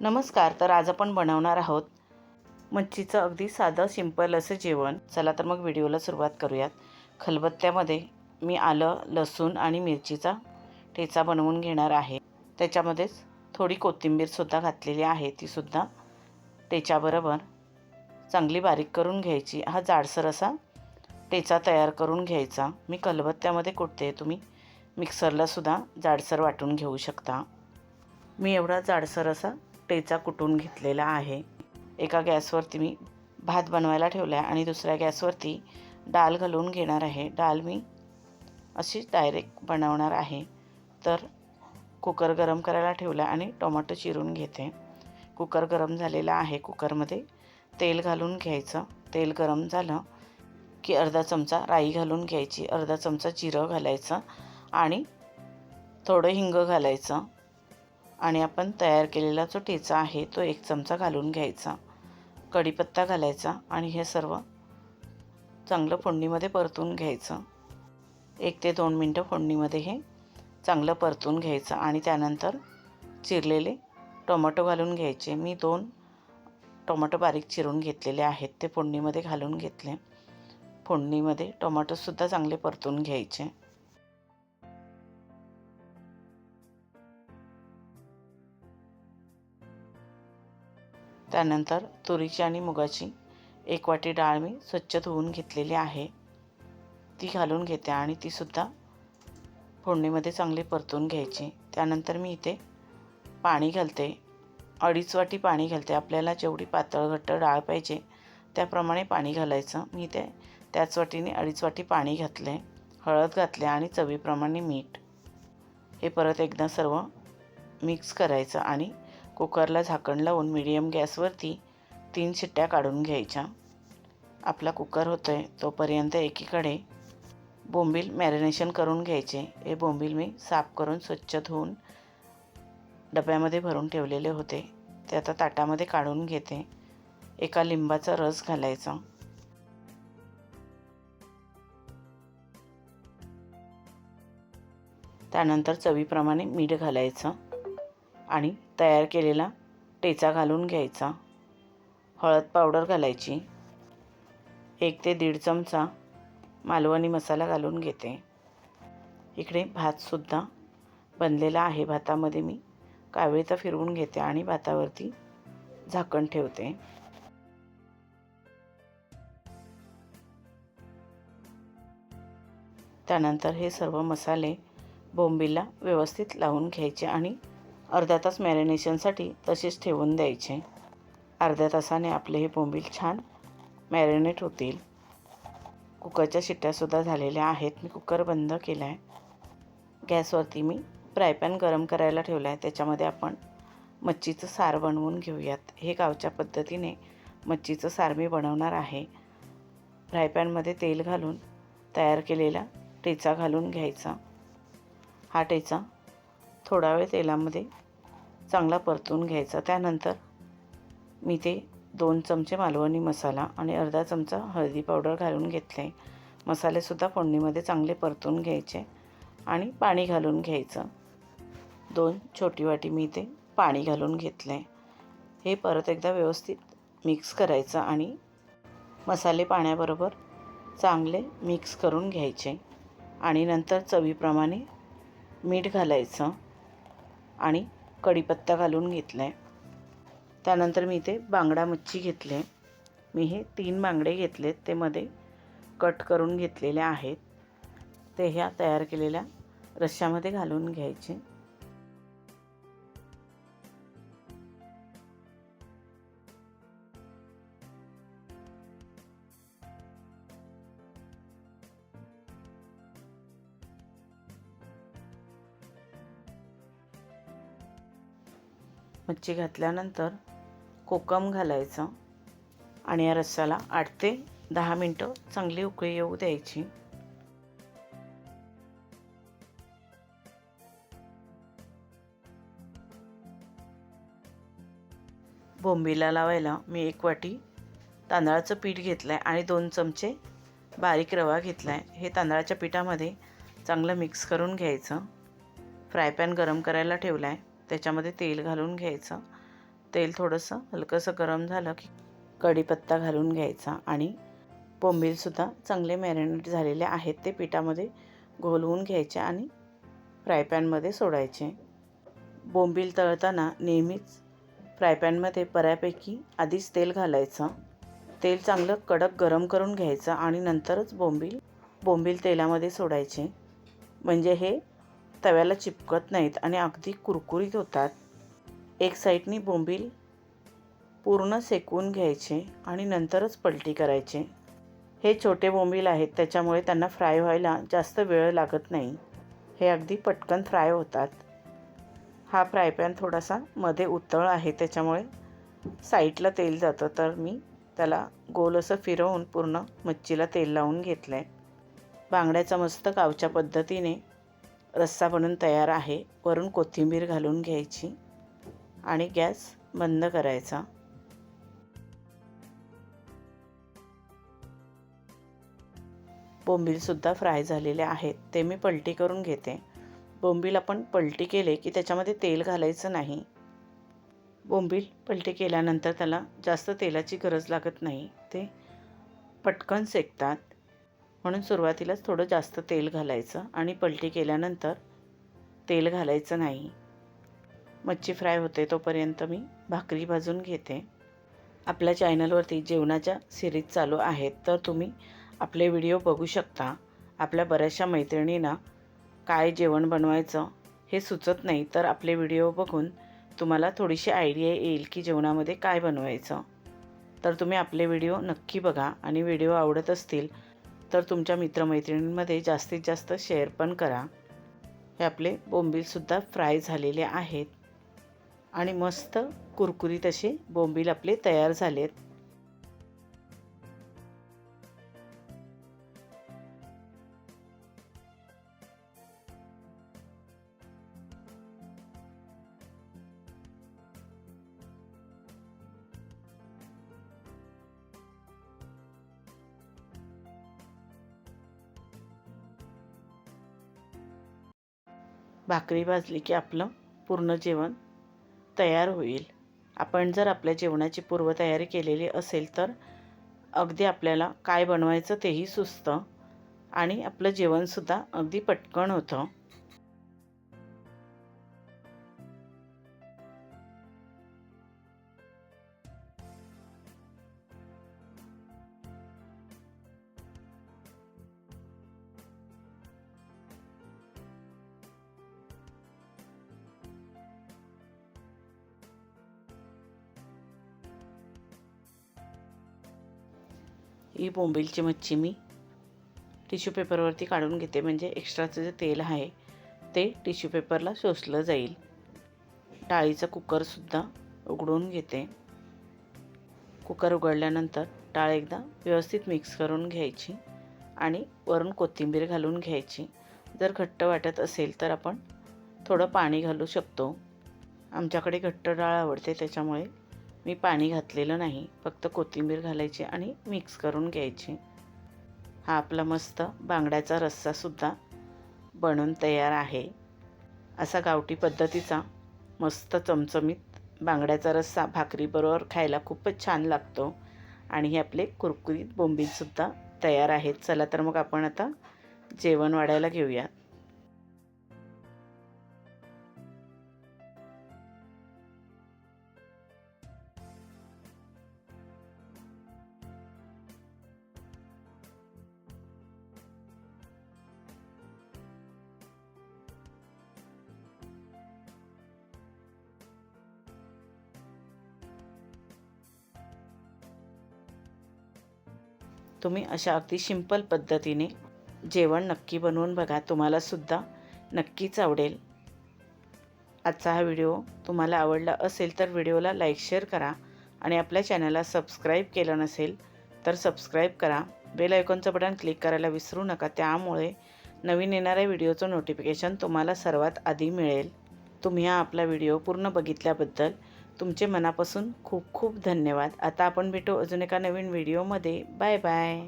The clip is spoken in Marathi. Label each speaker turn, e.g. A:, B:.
A: नमस्कार तर आज आपण बनवणार आहोत मच्छीचं अगदी साधं सिंपल असं जेवण. चला तर मग व्हिडिओला सुरुवात करूयात. खलबत्त्यामध्ये मी आलं लसूण आणि मिरचीचा ठेचा बनवून घेणार आहे. त्याच्यामध्येच थोडी कोथिंबीरसुद्धा घातलेली आहे तीसुद्धा ठेच्याबरोबर चांगली बारीक करून घ्यायची. हा जाडसर असा ठेचा तयार करून घ्यायचा. मी खलबत्त्यामध्ये कुठते तुम्ही मिक्सरलासुद्धा जाडसर वाटून घेऊ शकता. मी एवढा जाडसर असा टेचा कुटून घेतलेला आहे. एका गॅसवरती मी भात बनवायला ठेवला आहे आणि दुसऱ्या गॅसवरती डाळ घालून घेणार आहे. डाळ मी अशी डायरेक्ट बनवणार आहे. तर कुकर गरम करायला ठेवला आणि टोमॅटो चिरून घेते. कुकर गरम झालेला आहे. कुकरमध्ये तेल घालून घ्यायचं. तेल गरम झालं की अर्धा चमचा राई घालून घ्यायची. अर्धा चमचा जिरं घालायचं आणि थोडं हिंग घालायचं. आणि आपण तयार केलेला जो ठेचा आहे तो एक चमचा घालून घ्यायचा. कढीपत्ता घालायचा आणि हे सर्व चांगलं फोडणीमध्ये परतून घ्यायचं. एक ते दोन मिनटं फोडणीमध्ये हे चांगलं परतून घ्यायचं आणि त्यानंतर चिरलेले टोमॅटो घालून घ्यायचे. मी दोन टोमॅटो बारीक चिरून घेतलेले आहेत ते फोडणीमध्ये घालून घेतले. फोडणीमध्ये टोमॅटोसुद्धा चांगले परतून घ्यायचे. त्यानंतर तुरीची आणि मुगाची एक वाटी डाळ मी स्वच्छ धुवून घेतलेली आहे. ती घालून घेते आणि तीसुद्धा फोडणीमध्ये चांगली परतून घ्यायची. त्यानंतर मी इथे पाणी घालते. अडीच वाटी पाणी घालते. आपल्याला जेवढी पातळ घट्ट डाळ पाहिजे त्याप्रमाणे पाणी घालायचं. मी ते त्याच वाटीने अडीच वाटी पाणी घातले. हळद घातले आणि चवीप्रमाणे मीठ. हे परत एकदा सर्व मिक्स करायचं आणि कुकरला झाकण लावून मिडियम गॅसवरती तीन शिट्ट्या काढून घ्यायच्या. आपला कुकर होतो आहे तोपर्यंत एकीकडे बोंबील मॅरिनेशन करून घ्यायचे. हे बोंबील मी साफ करून स्वच्छ धुवून डब्यामध्ये भरून ठेवलेले होते. ते आता ताटामध्ये काढून घेते. एका लिंबाचा रस घालायचा. त्यानंतर चवीप्रमाणे मीठ घालायचं. आणि तयार केलेला टेचा घालून घ्यायचा. हळद पावडर घालायची. एक ते दीड चमचा मालवणी मसाला घालून घेते. इकडे भातसुद्धा बनलेला आहे. भातामध्ये मी कावळीचा फिरवून घेते आणि भातावरती झाकण ठेवते. त्यानंतर हे सर्व मसाले बोंबीला व्यवस्थित लावून घ्यायचे आणि अर्धा तास मॅरिनेशनसाठी तसेच ठेवून द्यायचे. अर्ध्या तासाने आपले हे बोंबील छान मॅरिनेट होतील. कुकरच्या शिट्ट्यासुद्धा झालेल्या आहेत. मी कुकर बंद केला आहे गॅसवरती मी फ्रायपॅन गरम करायला ठेवला आहे त्याच्यामध्ये आपण मच्छीचं सार बनवून घेऊयात. हे गावच्या पद्धतीने मच्छीचं सार मी बनवणार आहे. फ्रायपॅनमध्ये तेल घालून तयार केलेला टेचा घालून घ्यायचा. हा टेचा थोडा वेळ तेलामध्ये चांगला परतून घ्यायचा. त्यानंतर मी ते दोन चमचे मालवणी मसाला आणि अर्धा चमचा हळदी पावडर घालून घेतले. मसालेसुद्धा फोडणीमध्ये चांगले परतून घ्यायचे आणि पाणी घालून घ्यायचं. दोन छोटी वाटी मी ते पाणी घालून घेतले. हे परत एकदा व्यवस्थित मिक्स करायचं आणि मसाले पाण्याबरोबर चांगले मिक्स करून घ्यायचे. आणि नंतर चवीप्रमाणे मीठ घालायचं. आणि कढीपत्ता घालून घेतला आहे त्यानंतर मी इथे बांगडा मच्छी घेतले. मी हे तीन बांगडे घेतलेत. ते मध्ये कट करून घेतलेले आहेत. ते ह्या तयार केलेल्या रश्श्यामध्ये घालून घ्यायचे. मच्छी घातल्यानंतर कोकम घालायचं आणि या रस्साला आठ ते दहा मिनटं चांगली उकळी येऊ द्यायची. बोंबीला लावायला मी एक वाटी तांदळाचं पीठ घेतलं आहे आणि दोन चमचे बारीक रवा घेतला आहे हे तांदळाच्या पिठामध्ये चांगलं मिक्स करून घ्यायचं. फ्राय पॅन गरम करायला ठेवला आहे त्याच्यामध्ये तेल घालून घ्यायचं. तेल थोडंसं हलकंसं गरम झालं की कढीपत्ता घालून घ्यायचा आणि बोंबीलसुद्धा चांगले मॅरिनेट झालेले आहेत ते पिठामध्ये घोलवून घ्यायचे आणि फ्राय पॅनमध्ये सोडायचे. बोंबील तळताना नेहमीच फ्राय पॅनमध्ये बऱ्यापैकी आधीच तेल घालायचं. तेल चांगलं कडक गरम करून घ्यायचं आणि नंतरच बोंबील बोंबील तेलामध्ये सोडायचे. म्हणजे हे तव्याला चिपकत नाहीत आणि अगदी कुरकुरीत होतात. एक साईडनी बोंबील पूर्ण सेकवून घ्यायचे आणि नंतरच पलटी करायचे. हे छोटे बोंबील आहेत त्याच्यामुळे त्यांना फ्राय व्हायला जास्त वेळ लागत नाही. हे अगदी पटकन फ्राय होतात. हा फ्राय पॅन थोडासा मध्ये उतळ आहे त्याच्यामुळे साईडला तेल जातं. तर मी त्याला गोल असं फिरवून पूर्ण मच्छीला तेल लावून घेतलं आहे बांगड्याचा मस्त गावच्या पद्धतीने रस्सा बनून तयार आहे. वरून कोथिंबीर घालून घ्यायची आणि गॅस बंद करायचा. बोंबीलसुद्धा फ्राय झालेले आहेत. ते मी पलटी करून घेते. बोंबील आपण पलटी केले की त्याच्यामध्ये तेल घालायचं नाही. बोंबील पलटी केल्यानंतर त्याला जास्त तेलाची गरज लागत नाही. ते पटकन सेकतात. म्हणून सुरुवातीलाच थोडं जास्त तेल घालायचं आणि पलटी केल्यानंतर तेल घालायचं नाही. मच्छी फ्राय होते तोपर्यंत मी भाकरी भाजून घेते. आपल्या चॅनलवरती जेवणाच्या सिरीज चालू आहेत तर तुम्ही आपले व्हिडिओ बघू शकता. आपल्या बऱ्याचशा मैत्रिणींना काय जेवण बनवायचं हे सुचत नाही तर आपले व्हिडिओ बघून तुम्हाला थोडीशी आयडिया येईल की जेवणामध्ये काय बनवायचं. तर तुम्ही आपले व्हिडिओ नक्की बघा आणि व्हिडिओ आवडत असतील तर तुमच्या मित्रमैत्रिणींमध्ये जास्तीत जास्त शेअर पण करा. हे आपले बोंबीलसुद्धा फ्राय झालेले आहेत. आणि मस्त कुरकुरीत असे बोंबील आपले तयार झालेत. भाकरी भाजली की आपलं पूर्ण जेवण तयार होईल. आपण जर आपल्या जेवणाची पूर्वतयारी केलेली असेल तर अगदी आपल्याला काय बनवायचं तेही सुचतं आणि आपलं जेवणसुद्धा अगदी पटकन होतं. ही बोंबीलची मच्छी मी टिश्यू पेपरवरती काढून घेते. म्हणजे एक्स्ट्राचं जे तेल आहे ते टिश्यू पेपरला शोषलं जाईल. डाळीचा कुकरसुद्धा उघडून घेते. कुकर उघडल्यानंतर डाळ एकदा व्यवस्थित मिक्स करून घ्यायची आणि वरून कोथिंबीर घालून घ्यायची. जर घट्ट वाटत असेल तर आपण थोडं पाणी घालू शकतो. आमच्याकडे घट्ट डाळ आवडते त्याच्यामुळे मी पाणी घातलेलं नाही फक्त कोथिंबीर घालायची आणि मिक्स करून घ्यायची. हा आपला मस्त बांगड्याचा रस्सासुद्धा बनून तयार आहे. असा गावठी पद्धतीचा मस्त चमचमीत बांगड्याचा रस्सा भाकरीबरोबर खायला खूपच छान लागतो. आणि हे आपले कुरकुरीत बोंबीलसुद्धा तयार आहेत. चला तर मग आपण आता जेवण वाढायला घेऊयात. तुम्ही अशा अगदी सिंपल पद्धतीने जेवण नक्की बनवून बघा. तुम्हालासुद्धा नक्कीच आवडेल. आजचा हा व्हिडिओ तुम्हाला आवडला असेल तर व्हिडिओला लाईक शेअर करा आणि आपल्या चॅनलला सबस्क्राईब केलं नसेल तर सबस्क्राईब करा. बेल आयकॉनचं बटन क्लिक करायला विसरू नका. त्यामुळे नवीन येणाऱ्या व्हिडिओचं नोटिफिकेशन तुम्हाला सर्वात आधी मिळेल. तुम्ही हा आपला व्हिडिओ पूर्ण बघितल्याबद्दल तुमचे मनापासून खूप खूप धन्यवाद. आता आपण भेटू अजून एका नवीन व्हिडिओमध्ये. Bye bye.